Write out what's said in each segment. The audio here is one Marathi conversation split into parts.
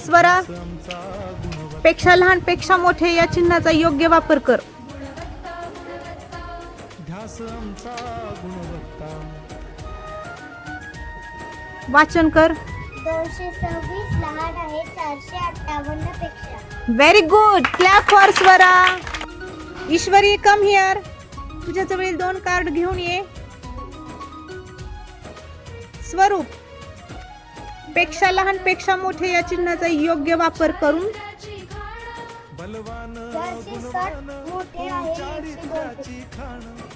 स्वरा पेक्षा लहानपेक्षा मोठे या चिन्हाचा योग्य वापर कर. वाचन कर. दोनशे सव्वीस लहान आहे चारशे अठ्ठावन्नपेक्षा. Very good clap for Swara. Ishwari come here तुझ्या जवळील दोन कार्ड घेऊन ये. स्वरूप पेक्षा लहानपेक्षा मोठे या चिन्हाचा योग्य वापर करून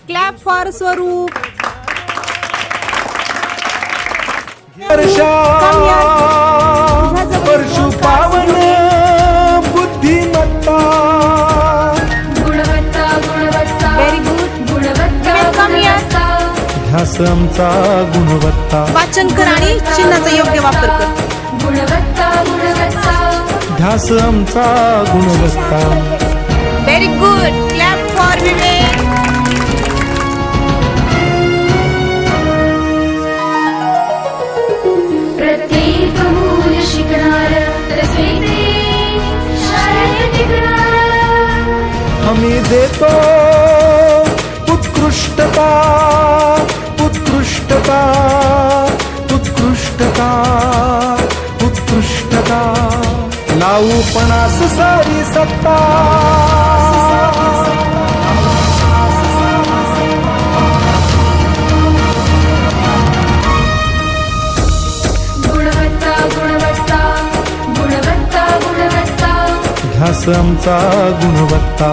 क्लॅप फॉर स्वरूप. आमचा गुणवत्ता. वाचन कर आणि चिन्हाचा योग्य वापर कर. गुणवत्ता गुणवत्ता. ध्यास आमचा गुणवत्ता. Very good clap for Vivek प्रत्येक मूल शिकणार आम्ही देतो उत्कृष्टता. उत्कृष्टता उत्कृष्टता उत्कृष्टता. लावू पणास सारी सत्ता. गुणवत्ता गुणवत्ता गुणवत्ता गुणवत्ता. ध्यास आमचा गुणवत्ता.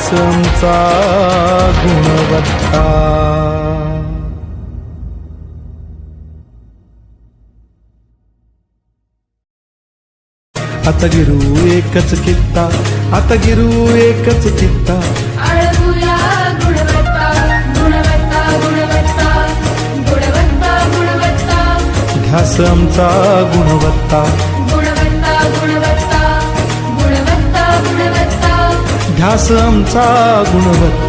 ध्यास आमचा गुणवत्ता. आता गिरू एकच कित्ता आता गिरू एकच कित्ता. आळगुया गुणवत्ता गुणवत्ता ध्यास आमचा गुणवत्ता